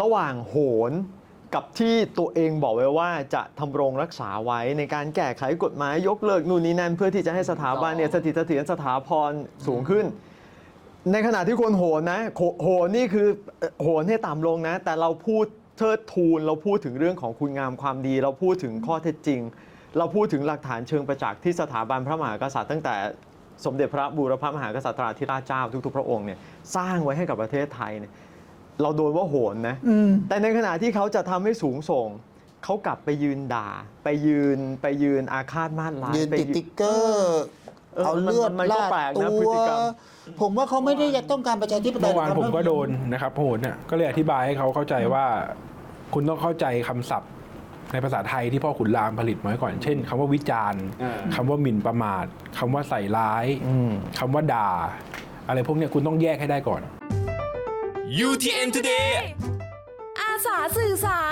ระหว่างโหนกับที่ตัวเองบอกไว้ว่าจะทำรงรักษาไว้ในการแก้ไขกฎหมายยกเลิกนู่นนี่นั่นเพื่อที่จะให้สถาบันเนี่ยสถิตเสถียรสถาพรสูงขึ้น ในขณะที่คนโหนนะโหโหนนี่คือเอ่อโหนให้ต่ำลงนะ แต่เราพูดเทิดทูนเราพูดถึงเรื่องของคุณงามความดี เราพูดถึงข้อเท็จจริง เราพูดถึงหลักฐานเชิงประจักษ์ที่สถาบันพระมหากษัตริย์ตั้งแต่สมเด็จพระบูรพมหากษัตริย์ธิราชเจ้าทุกๆ พระองค์เนี่ยสร้างไว้ให้กับประเทศไทยเนี่ย เราโดนว่าโหนนะ อืม แต่ในขณะที่เขาจะทำให้สูงส่ง เขากลับไปยืนด่า ไปยืนไปยืนอาฆาตมาตร้ายยืนไป ติดติ๊กเกอร์ เออเอาเลือดมันมันก็ลาดแปลกตันะพฤว ติกรรม ผมว่าเขาไม่ได้อยากต้องการประชาธิปไตยเมื่อวานหรผมก็ครับโดนนะครับโหนเนี่ยก็เลยอธิบายให้เขาเข้าใจว่า คุณต้องเข้าใจคำศัพท์ ในภาษาไทยที่พ่อขุนรามผลิตมาไว้ก่อน เช่นคำว่าวิจารณ์คำว่าหมิ่นประมาทคำว่าใส่ร้ายคำว่าด่า อะไรพวกเนี้ยคุณต้องแยกให้ได้ก่อน UTN Today อาสาสื่อสาร